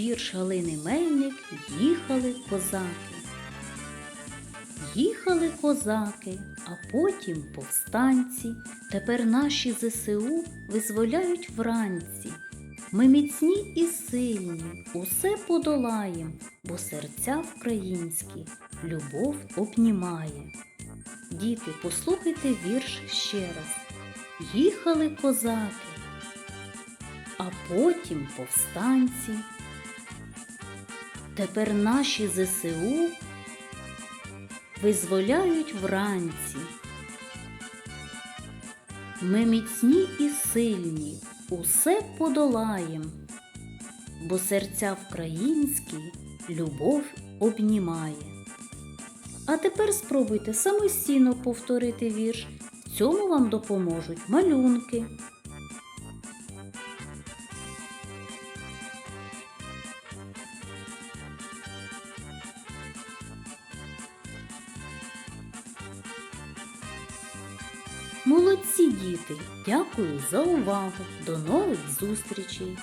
Вірш Галини Мельник їхали козаки. Їхали козаки, а потім повстанці. Тепер наші ЗСУ визволяють вранці. Ми міцні і сильні, усе подолаєм, бо серця українські любов обнімає. Діти, послухайте вірш ще раз. Їхали козаки, а потім повстанці. Тепер наші ЗСУ визволяють вранці. Ми міцні і сильні, усе подолаєм, бо серця українські любов обнімає. А тепер спробуйте самостійно повторити вірш. В цьому вам допоможуть малюнки. Молодці діти! Дякую за увагу! До нових зустрічей!